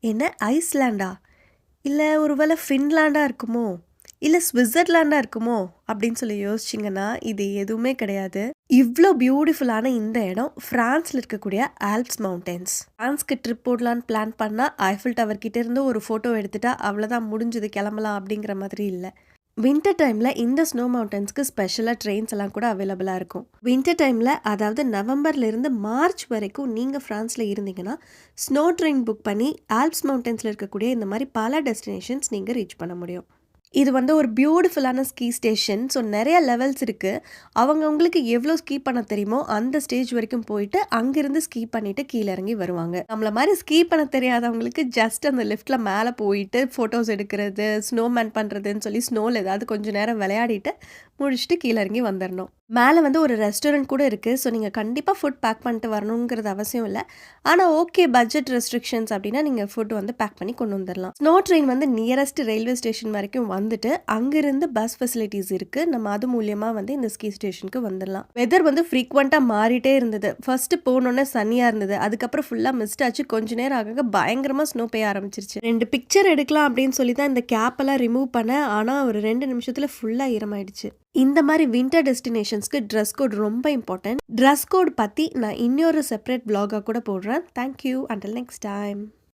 என்ன ஐஸ்லாண்டா? இல்லை ஒருவேளை ஃபின்லாண்டாக இருக்குமோ? இல்லை ஸ்விட்சர்லாண்டா இருக்குமோ? அப்படின்னு சொல்லி யோசிச்சிங்கன்னா இது எதுவுமே கிடையாது. இவ்வளோ பியூட்டிஃபுல்லான இந்த இடம் ஃப்ரான்ஸில் இருக்கக்கூடிய ஆல்ப்ஸ் மவுண்டன்ஸ் ஃப்ரான்ஸ்க்கு ட்ரிப் போடலான்னு பிளான் பண்ணால் ஐஃபில் டவர் கிட்டேருந்து ஒரு ஃபோட்டோ எடுத்துட்டா அவ்வளோதான் முடிஞ்சது கிளம்பலாம் அப்படிங்கிற மாதிரி இல்லை. வின்டர் டைமில் இந்த ஸ்னோ மவுண்டன்ஸ்க்கு ஸ்பெஷலாக ட்ரெயின்ஸ் எல்லாம் கூட அவைலபிளாக இருக்கும். வின்டர் டைமில் அதாவது நவம்பர்லேருந்து மார்ச் வரைக்கும் நீங்கள் ஃப்ரான்ஸில் இருந்தீங்கன்னா ஸ்னோ ட்ரெயின் புக் பண்ணி ஆல்ப்ஸ் மவுண்டன்ஸில் இருக்கக்கூடிய இந்த மாதிரி பல டெஸ்டினேஷன்ஸ் நீங்கள் ரீச் பண்ண முடியும். இது வந்து ஒரு பியூட்டிஃபுல்லான ஸ்கீ ஸ்டேஷன் ஸோ நிறைய லெவல்ஸ் இருக்குது அவங்கவுங்களுக்கு எவ்வளோ ஸ்கீ பண்ண தெரியுமோ அந்த ஸ்டேஜ் வரைக்கும் போயிட்டு அங்கேருந்து ஸ்கீ பண்ணிட்டு கீழே இறங்கி வருவாங்க. நம்மள மாதிரி ஸ்கீ பண்ண தெரியாதவங்களுக்கு ஜஸ்ட் அந்த லிஃப்ட்டில் மேலே போயிட்டு ஃபோட்டோஸ் எடுக்கிறது ஸ்னோமேன் பண்ணுறதுன்னு சொல்லி ஸ்னோவில் ஏதாவது கொஞ்சம் நேரம் விளையாடிட்டு முடிச்சுட்டு கீழே இறங்கி வந்துடணும் மேலே வந்து ஒரு ரெஸ்டாரண்ட் கூட இருக்குது ஸோ நீங்கள் கண்டிப்பாக ஃபுட் பேக் பண்ணிட்டு வரணுங்கிறது அவசியம் இல்லை. ஆனால் ஓகே பட்ஜெட் ரெஸ்ட்ரிக்ஷன்ஸ் அப்படின்னா நீங்கள் ஃபுட் வந்து பேக் பண்ணி கொண்டு வந்துடலாம் ஸ்னோ ட்ரெயின் வந்து நியரஸ்ட் ரயில்வே ஸ்டேஷன் வரைக்கும் வந்துட்டு அங்கேருந்து பஸ் ஃபெசிலிட்டிஸ் இருக்குது நம்ம அது மூலியமாக வந்து இந்த ஸ்கீ ஸ்டேஷனுக்கு வந்துடலாம் வெதர் வந்து ஃப்ரீக்வெண்ட்டாக மாறிட்டே இருந்தது. ஃபர்ஸ்ட்டு போனோன்னே சன்னியாக இருந்தது. அதுக்கப்புறம் ஃபுல்லாக மிஸ்ட் ஆச்சு. கொஞ்ச நேரம் ஆக பயங்கரமாக ஸ்னோ பெய்ய ஆரம்பிச்சிருச்சு. ரெண்டு பிக்சர் எடுக்கலாம் அப்படின்னு சொல்லி தான் இந்த கேப்பெல்லாம் ரிமூவ் பண்ணேன். ஆனால் ஒரு ரெண்டு நிமிஷத்தில் ஃபுல்லாக ஈரமாயிடுச்சு. இந்த மாதிரி வின்டர் டெஸ்டினேஷன்ஸ்க்கு ட்ரெஸ் கோட் ரொம்ப இம்பார்ட்டன்ட் ட்ரெஸ் கோட் பற்றி நான் இன்னொரு செப்பரேட் பிளாகாக கூட போடுறேன். Thank you until next time